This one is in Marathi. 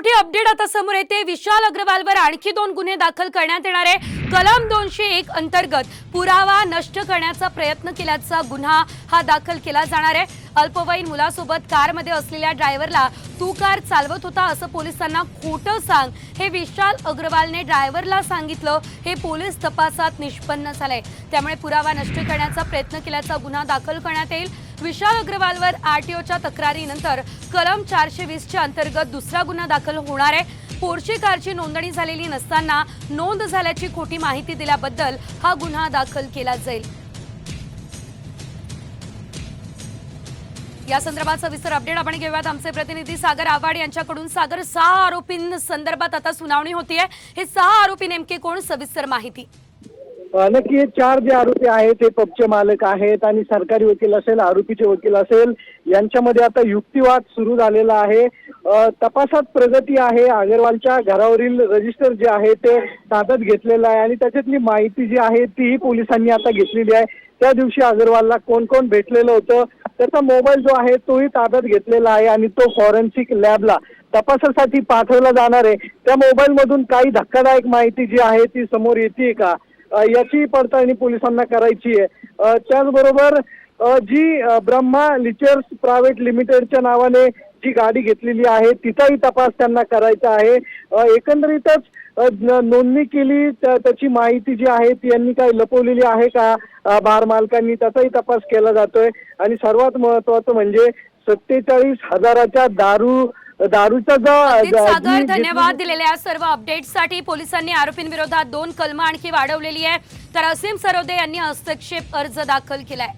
मोठी अपडेट आता समोर येते. विशाल अग्रवालवर आणखी दोन गुन्हे दाखल करण्यात येणार आहे. कलम दोनशे एक अंतर्गत पुरावा नष्ट करण्याचा प्रयत्न केल्याचा गुन्हा हा दाखल केला जाणार आहे. अल्पवयीन मुलासोबत कारमध्ये असलेल्या ड्रायव्हरला तू कार चालवत होता असं पोलिसांना खोटं सांग. हे विशाल अग्रवालने ड्रायव्हरला सांगितलं. हे पोलीस तपासात निष्पन्न झालंय त्यामुळे पुरावा नष्ट करण्याचा प्रयत्न केल्याचा गुन्हा दाखल करण्यात येईल. विशाल अग्रवालवर आरटीओच्या तक्रारीनंतर कलम चारशे वीसच्या अंतर्गत दुसरा गुन्हा दाखल होणार आहे. पोर्शे कारची नोंदणी झालेली नसताना नोंद झाल्याची खोटी माहिती दिल्याबद्दल हा गुन्हा दाखल केला जाईल. या संदर्भात सविस्तर अपडेट आपण घेऊयात. आमचे प्रतिनिधी सागर आव्हाड यांच्याकडून सागर सहा आरोपींसंदर्भात आता सुनावणी होतीये. हे सहा आरोपी नेमके कोण? सविस्तर माहिती. नक्की हे चार जे आरोपी आहेत ते पबचे मालक आहेत आणि सरकारी वकील असेल आरोपीचे वकील असेल यांच्यामध्ये आता युक्तिवाद सुरू झालेला आहे. तपासात प्रगती आहे. अगरवालच्या घरावरील रजिस्टर जे आहे ते ताब्यात घेतलेलं आहे आणि त्याच्यातली माहिती जी आहे तीही पोलिसांनी आता घेतलेली आहे. त्या दिवशी अगरवालला कोण कोण भेटलेलं होतं त्याचा मोबाईल जो आहे तोही ताब्यात घेतलेला आहे आणि तो फॉरेन्सिक लॅबला तपासासाठी पाठवला जाणार आहे. त्या मोबाईल मधून काही धक्कादायक माहिती जी आहे ती समोर येते का? याची पडताळणी पोलिसांना करायची आहे. त्याचबरोबर जी ब्रह्मा लिचर्स प्रायव्हेट लिमिटेडच्या नावाने जी गाडी घेतलेली आहे तिचाही तपास त्यांना करायचा आहे. एकंदरीतच नोंदणी केली त्याची माहिती जी आहे ती यांनी काही लपवलेली आहे का? बार मालकांनी त्याचाही तपास केला जातोय. आणि सर्वात महत्वाचं म्हणजे सत्तेचाळीस हजाराच्या दारू दारूचा सागर धन्यवाद दिलेल्या सर्व अपडेट्ससाठी पोलिसांनी आरोपींविरोधात दोन कलमं आणखी वाढवलेली आहे. तर असीम सरोदे यांनी हस्तक्षेप अर्ज दाखल केलाय.